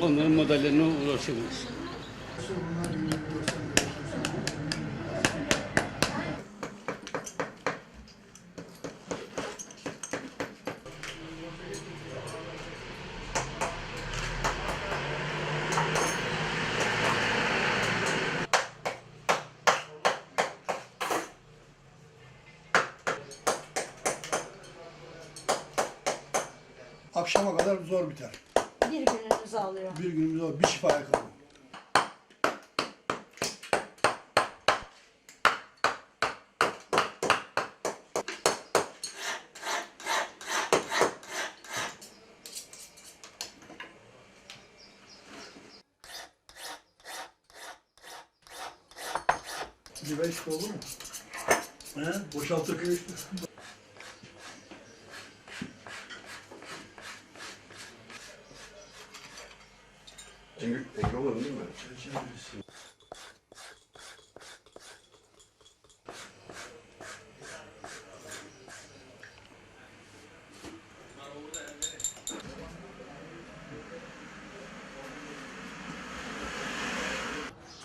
Onların modellerine ulaşabiliriz. Akşama kadar zor biter. Bir gününüzü alıyor. Bir günümüz zor. Bir şifa ayakkabı. Bir beş oldu mu? He? Boşalttık.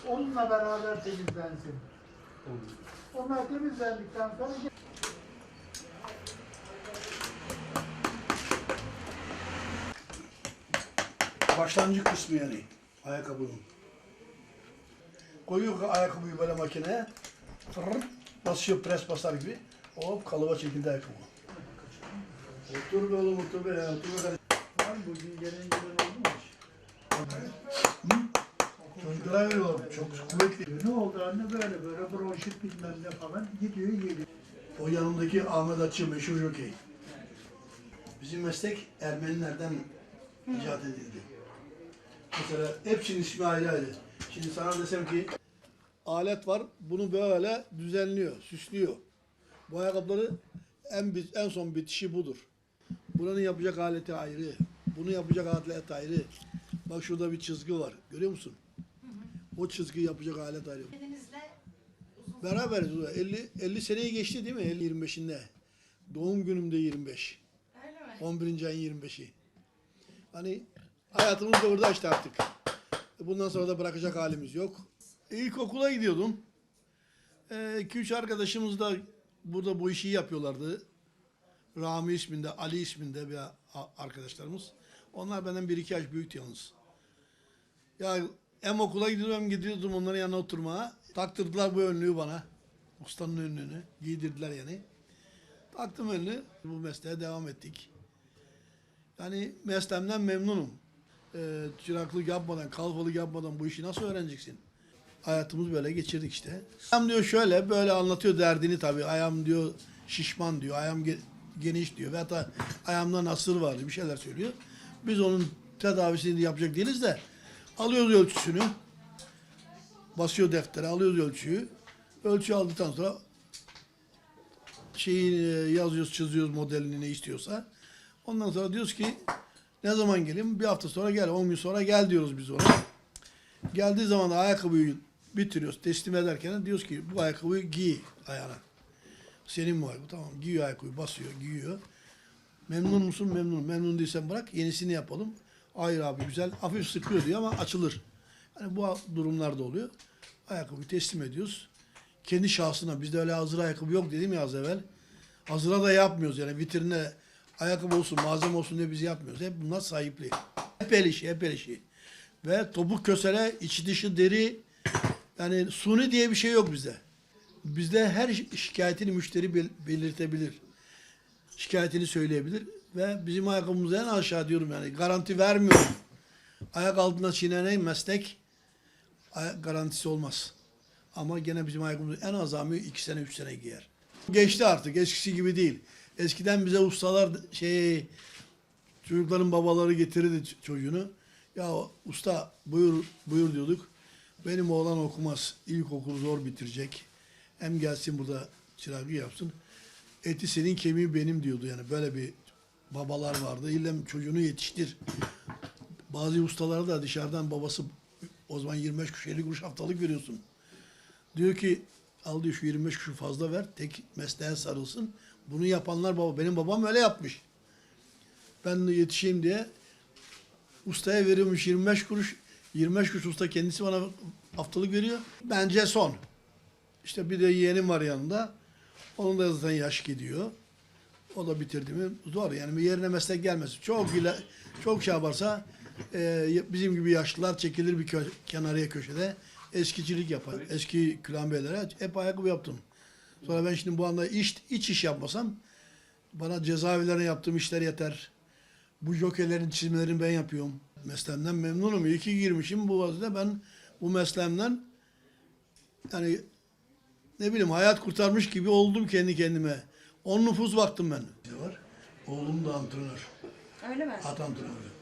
Onunla beraber temizlensin. Onlar temizlendikten sonra Başlangıç kısmı yani ayakkabının. Koyuyor ayakkabıyı böyle makineye. Fırr, basıyor pres basar gibi. Hop kalıba çekildi ayakkabı. Otur be oğlum otur be ya otur be kardeşim. var mı bugün gelen giden oldu mu hiç? Çocuklara veriyorlar çok kuvvetli. Ne oldu anne böyle böyle bronşit bilmem ne falan gidiyor geliyor. O yanındaki Ahmet Açı meşhur jokey. Bizim meslek Ermenilerden icat edildi. Mesela hepsinin ismi ayrı ayrı. Şimdi sana desem ki alet var bunu böyle düzenliyor, süslüyor. Bu ayakkabıları en, en son bitişi budur. Buranın yapacak aleti ayrı. Bunu yapacak alet ayrı. Bak şurada bir çizgi var. Görüyor musun? O çizgi yapacak alet ayrı. Kendinizle uzun Beraberiz. o da. 50, 50 seneyi geçti değil mi? 50 25'inde. Doğum günümde 25. öyle mi? 11. ayın 25'i. Hani hayatımız da orada işte artık. Bundan sonra da bırakacak halimiz yok. İlkokula gidiyordum. 2-3 arkadaşımız da burada bu işi yapıyorlardı. Rami isminde, Ali isminde bir arkadaşlarımız. Onlar benden bir iki yaş büyüktü yalnız. Ya hem okula gidiyordum hem gidiyordum onların yanına oturmaya. Taktırdılar bu önlüğü bana. Ustanın önlüğünü. Giydirdiler yani. Taktım önlüğü. Bu mesleğe devam ettik. Yani mesleğimden memnunum. Ee, çıraklık yapmadan, kalfalık yapmadan bu işi nasıl öğreneceksin? Hayatımız böyle geçirdik işte. Ayağım diyor şöyle, böyle anlatıyor derdini tabii. Ayağım diyor şişman diyor, ayağım ge- geniş diyor. Ve hatta ayağımda nasır var bir şeyler söylüyor. Biz onun tedavisini yapacak değiliz de alıyoruz ölçüsünü. Basıyor deftere, alıyoruz ölçüyü. Ölçü aldıktan sonra şeyi e, yazıyoruz, çiziyoruz modelini ne istiyorsa. Ondan sonra diyoruz ki ne zaman geleyim? Bir hafta sonra gel, 10 gün sonra gel diyoruz biz ona. Geldiği zaman da ayakkabıyı bitiriyoruz, teslim ederken diyoruz ki bu ayakkabıyı giy ayağına. Senin bu ayakkabı. Tamam giyiyor ayakkabıyı, basıyor, giyiyor. Memnun musun? Memnun. Memnun değilsen bırak, yenisini yapalım. Hayır abi güzel, hafif sıkıyor diyor ama açılır. Hani bu durumlarda oluyor. Ayakkabıyı teslim ediyoruz. Kendi şahsına, bizde öyle hazır ayakkabı yok dedim ya az evvel. Hazıra da yapmıyoruz yani vitrine ayakkabı olsun, malzeme olsun diye biz yapmıyoruz. Hep bunlar sahipli. Hep el işi, hep el işi. Ve topuk kösele, içi dışı deri, yani suni diye bir şey yok bizde. Bizde her şikayetini müşteri bel- belirtebilir. Şikayetini söyleyebilir. Ve bizim ayakkabımız en aşağı diyorum yani garanti vermiyorum. Ayak altına çiğnenen meslek garantisi olmaz. Ama gene bizim ayakkabımız en azami iki sene üç sene giyer. Geçti artık eskisi gibi değil. Eskiden bize ustalar şey çocukların babaları getirirdi çocuğunu. Ya usta buyur buyur diyorduk. Benim oğlan okumaz. İlkokulu zor bitirecek. Hem gelsin burada çıraklık yapsın. Eti senin kemiği benim diyordu yani. Böyle bir babalar vardı. İlle çocuğunu yetiştir. Bazı ustalara da dışarıdan babası o zaman 25 kuruş 50 kuruş haftalık veriyorsun. Diyor ki al diyor şu 25 kuruşu fazla ver. Tek mesleğe sarılsın. Bunu yapanlar baba. Benim babam öyle yapmış. Ben de yetişeyim diye Ustaya veriyormuş 25 kuruş. 25 kuruş usta kendisi bana haftalık veriyor. Bence son. İşte bir de yeğenim var yanında. Onun da zaten yaş gidiyor. O da bitirdi mi zor yani bir yerine meslek gelmez. Çok ile çok şey yaparsa e, bizim gibi yaşlılar çekilir bir kö- kenarıya köşede eskicilik yapar. Eski klambelere hep ayakkabı yaptım. Sonra ben şimdi bu anda iş, iç iş yapmasam bana cezaevlerine yaptığım işler yeter. Bu jokerlerin çizmelerini ben yapıyorum. Mesleğimden memnunum. İyi ki girmişim bu vaziyette. Ben bu mesleğimden yani ne bileyim hayat kurtarmış gibi oldum kendi kendime. On nüfus baktım ben. Ne var? Oğlum da antrenör. Öyle mi? At antrenörü.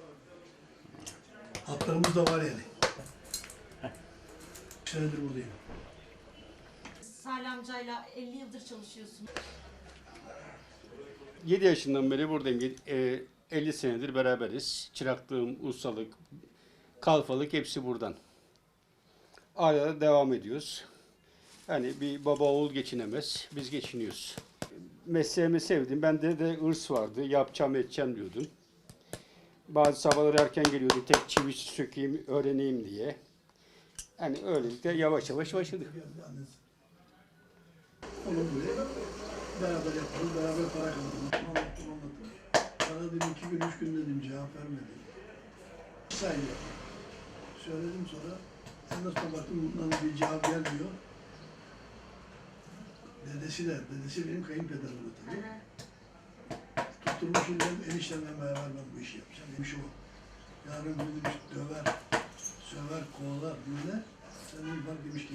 Atlarımız da var yani. Bir senedir buradayım. Salih amcayla 50 yıldır çalışıyorsun. 7 yaşından beri buradayım. E, 50 senedir beraberiz. Çıraklığım, ustalık, kalfalık hepsi buradan. Hala devam ediyoruz. Hani bir baba oğul geçinemez. Biz geçiniyoruz. Mesleğimi sevdim. Bende de hırs vardı. Yapacağım edeceğim diyordum. Bazı sabahları erken geliyordu. Tek çivi sökeyim, öğreneyim diye. Hani öylelikle yavaş yavaş başladık. Onu buraya beraber yapalım, beraber para kazanalım. Anlattım anlattım. Bana dedim iki gün, üç gün dedim cevap vermedi. Say yaptım. Söyledim sonra, en son baktım bundan bir cevap gelmiyor. Dedesi de, dedesi benim kayınpederim de tabii. Tutturmuşum dedim, eniştemle beraber ben bu işi yapacağım. Demiş o. Yarın dedim döver, söver, kovalar, dinler. Sen dedim bak demiş ki